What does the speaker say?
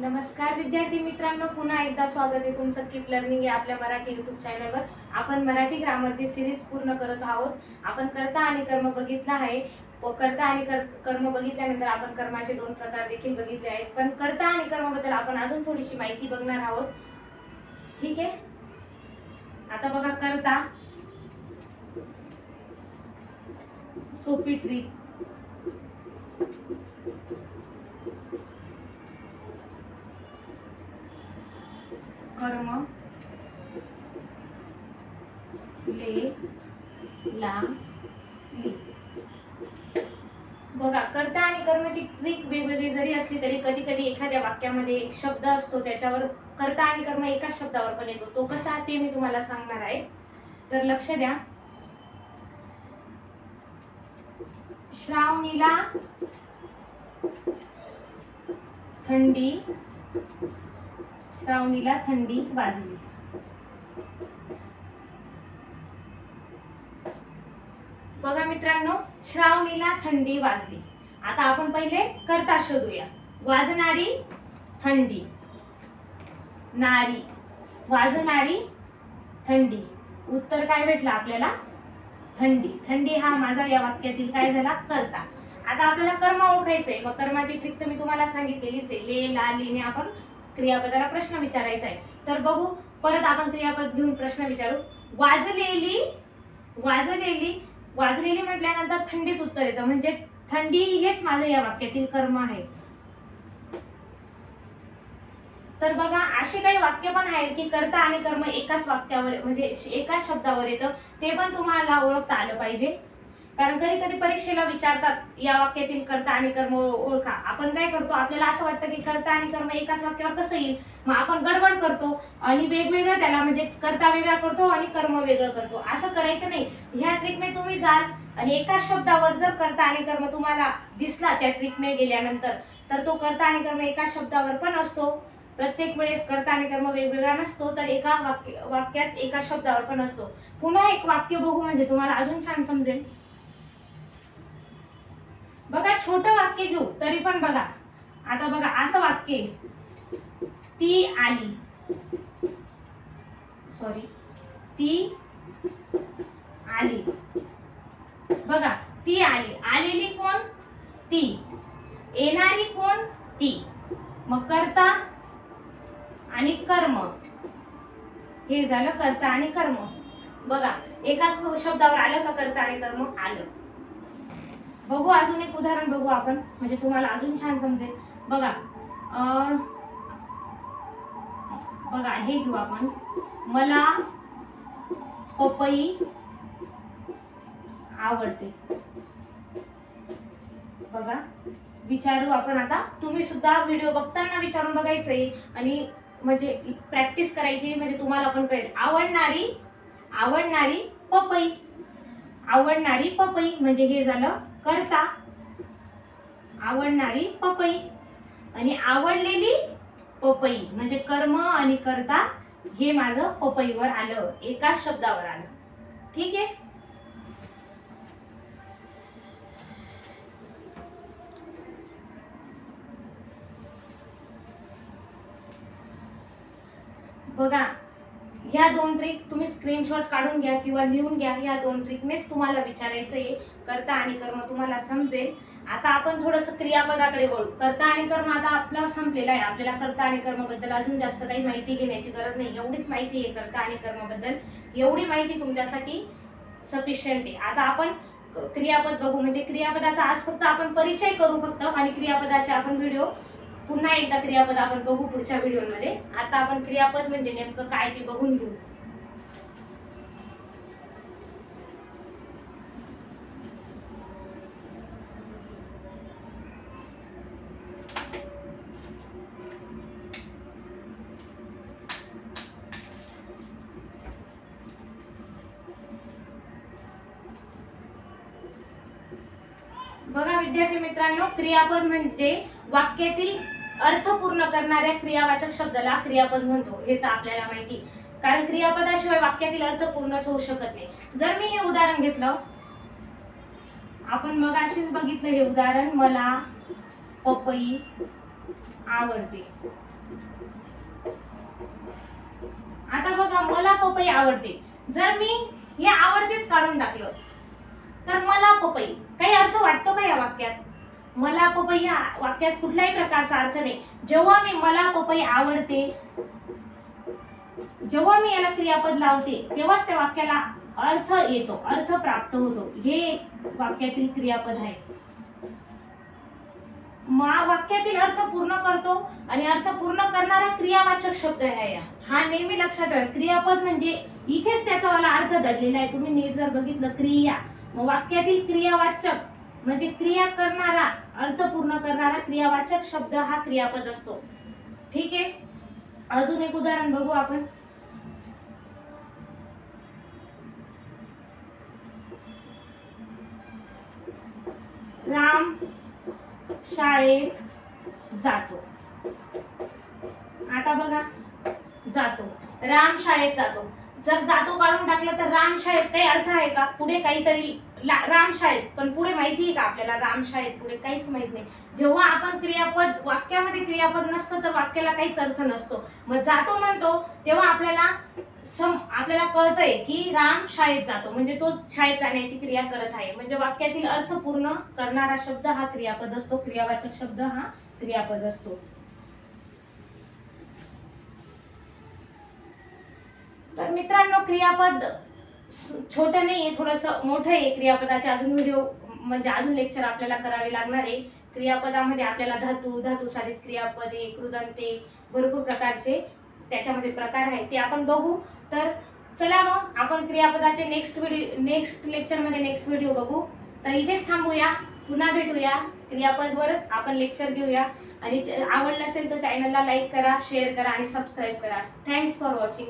नमस्कार विद्यार्थी मित्रांनो पुन्हा एकदा स्वागत आहे तुमचं कीप लर्निंग या आपल्या मराठी युट्यूब चॅनलवर आपण मराठी ग्रामरची सिरीज पूर्ण करत आहोत. आपण कर्ता आणि कर्म बघितला आहे. कर्ता आणि कर कर्म बघितल्यानंतर आपण कर्माचे दोन प्रकार देखील बघितले आहेत. पण कर्ता आणि कर्माबद्दल आपण अजून थोडीशी माहिती बघणार आहोत. ठीक आहे? आता बघा कर्ता. सोपी ट्रिक कर्म. ले ला ली. बघा कर्ता आणि कर्मची ट्रिक वेगवेगळी जरी असली तरी कधी कधी एखाद्या वाक्यामध्ये एक शब्द असतो त्याच्यावर कर्ता आणि कर्म एकाच शब्दावर पण येतो. तो कसा ते मी तुम्हाला सांगणार आहे. तर लक्ष द्या. श्रावणीला थंडी श्रावणीला थंडी वाजली. बघा मित्रांनो श्रावणीला थंडी वाजली. आता आपण पहिले करता शोधूया. वाजणारी थंडी. नारी. वाजणारी थंडी. उत्तर काय भेटलं आपल्याला? थंडी. थंडी हा माझा या वाक्यातील काय झाला? करता. आता आपल्याला कर्म ओळखायचंय. मग कर्माची ट्रिक तर मी तुम्हाला सांगितलेलीच आहे. ले ला लीने आपण क्रियापदाला प्रश्न विचारायचा आहे. तर बघू परत आपण क्रियापद घेऊन प्रश्न विचारू. वाजलेली वाजलेली वाजलेली म्हटल्यानंतर थंडीच उत्तर येतं. म्हणजे थंडी हेच माझं या वाक्यातील कर्म आहे. तर बघा असे काही वाक्य पण आहेत की कर्ता आणि कर्म एकाच वाक्यावर म्हणजे एकाच शब्दावर येतं. ते पण तुम्हाला ओळखता आलं पाहिजे. कारण कधी कधी परीक्षेला विचारतात या वाक्यातील कर्ता आणि कर्म ओळखा. आपण काय करतो? आपल्याला असं वाटतं की कर्ता आणि कर्म एकाच वाक्यावर कसं येईल? मग आपण गडबड करतो आणि वेगवेगळं त्याला म्हणजे कर्ता वेगळा करतो आणि कर्म वेगळं करतो. असं करायचं नाही. ह्या ट्रिकने तुम्ही जाल आणि एकाच शब्दावर जर कर्ता आणि कर्म तुम्हाला दिसला त्या ट्रिकने गेल्यानंतर तर तो कर्ता आणि कर्म एकाच शब्दावर पण असतो. प्रत्येक वेळेस कर्ता आणि कर्म वेगवेगळा नसतो तर एका वाक्य वाक्यात एका शब्दावर पण असतो. पुन्हा एक वाक्य बघू म्हणजे तुम्हाला अजून छान समजेल. छोटं वाक्य घेऊ तरी पण बघा. आता बघा असं वाक्य ती आली. सॉरी ती आली. बघा ती आली. आलेली कोण? ती. येणारी कोण? ती. मग करता आणि कर्म. हे झालं करता आणि कर्म. बघा एकाच शब्दावर आलं का करता आणि कर्म? आलं. बघू अजून एक उदाहरण बघू आपण. म्हणजे तुम्हाला अजून छान समजेल. बघा बघा हे घेऊ आपण. मला पपई आवडते. बघा विचारू आपण आता. तुम्ही सुद्धा व्हिडिओ बघताना विचारून बघायचंय. आणि म्हणजे प्रॅक्टिस करायची म्हणजे तुम्हाला पण कळेल. आवडणारी आवडणारी पपई. आवडणारी पपई म्हणजे हे झालं करता आवडणारी पपई. आणि आवडलेली पपई म्हणजे कर्म आणि करता हे माझं पपईवर आलं एकाच शब्दावर आलं. ठीक आहे? बघा ह्या दोन ट्रिक तुम्ही स्क्रीनशॉट काढून घ्या किंवा लिहून घ्या. ह्या दोन ट्रिकनेच तुम्हाला विचारायचं आहे कर्ता आणि कर्म तुम्हाला समजेल. आता आपण थोडंसं क्रियापदाकडे वळू. कर्ता आणि कर्म आता आपला संपलेला आहे. आपल्याला कर्ता आणि कर्मबद्दल अजून जास्त काही माहिती घेण्याची गरज नाही. एवढीच माहिती आहे कर्ता आणि कर्मबद्दल. एवढी माहिती तुमच्यासाठी सफिशियंट आहे. आता आपण क्रियापद बघू. म्हणजे क्रियापदाचा आज फक्त आपण परिचय करू फक्त आणि क्रियापदाचे आपण व्हिडिओ पुन्हा एकदा क्रियापद आपण बघू पुढच्या व्हिडिओमध्ये. आता आपण क्रियापद म्हणजे नेमकं काय ते बघून घेऊ. बघा विद्यार्थी मित्रांनो क्रियापद म्हणजे वाक्यातील अर्थ पूर्ण करणाऱ्या क्रियावाचक शब्दाला क्रियापद म्हणतो. हे तर आपल्याला माहिती. कारण क्रियापदाशिवाय वाक्यातील अर्थ पूर्णच होऊ शकत नाही. जर मी हे उदाहरण घेतलं आपण मग अशीच बघितलं हे उदाहरण मला पपई आवडते. आता बघा मला पपई आवडते. जर मी हे आवडतेच काढून टाकलं तर मला पपई काही अर्थ वाटतो का या वाक्यात? मला पपई या वाक्यात कुठल्याही प्रकारचा अर्थ नाही. जेव्हा मी मला पपई आवडते जेव्हा मी याला क्रियापद लावते तेव्हाच त्या वाक्याला अर्थ येतो अर्थ प्राप्त होतो. हे वाक्यातील क्रियापद आहे. मा वाक्यातील अर्थ पूर्ण करतो आणि अर्थ पूर्ण करणारा क्रियावाचक शब्द आहे या. हा नेहमी लक्षात ठेवा. क्रियापद म्हणजे इथेच त्याचा मला अर्थ दडलेला आहे. तुम्ही नीट जर बघितलं क्रिया. मग वाक्यातील क्रियावाचक म्हणजे क्रिया करणारा अर्थ पूर्ण करणारा क्रियावाचक शब्द हा क्रियापद असतो. ठीक आहे? अजून एक उदाहरण बघू आपण. राम शाळेत जातो. आता बघा. जातो. राम शाळेत जातो. जर जातो काढून टाकलं तर रामशाळेत काही अर्थ आहे का? पुढे काहीतरी रामशाळेत. पण पुढे माहिती आहे का आपल्याला? रामशाळेत पुढे काहीच माहीत नाही. जेव्हा आपण क्रियापद वाक्यामध्ये क्रियापद नसतं तर वाक्याला काहीच अर्थ नसतो. मग जातो म्हणतो तेव्हा आपल्याला सम आपल्याला कळतंय की राम शाळेत जातो. म्हणजे तो शाळेत जाण्याची क्रिया करत आहे. म्हणजे वाक्यातील अर्थ पूर्ण करणारा शब्द हा क्रियापद असतो. क्रियावाचक शब्द हा क्रियापद असतो. तर मित्रांनो क्रियापद छोटं नाही आहे थोडंसं मोठं आहे. क्रियापदाचे अजून व्हिडिओ म्हणजे अजून लेक्चर आपल्याला करावे लागणार आहे. क्रियापदामध्ये आपल्याला धातू धातू साधित क्रियापदे कृदंते भरपूर प्रकारचे त्याच्यामध्ये प्रकार आहेत ते आपण बघू. तर चला मग आपण क्रियापदाचे नेक्स्ट व्हिडिओ नेक्स्ट लेक्चरमध्ये नेक्स्ट व्हिडिओ बघू. तर इथेच थांबूया. पुन्हा भेटूया. क्रियापदवरच आपण लेक्चर घेऊया. आणि च- आवडलं असेल तर चॅनलला लाईक करा शेअर करा आणि सबस्क्राईब करा. Thanks for watching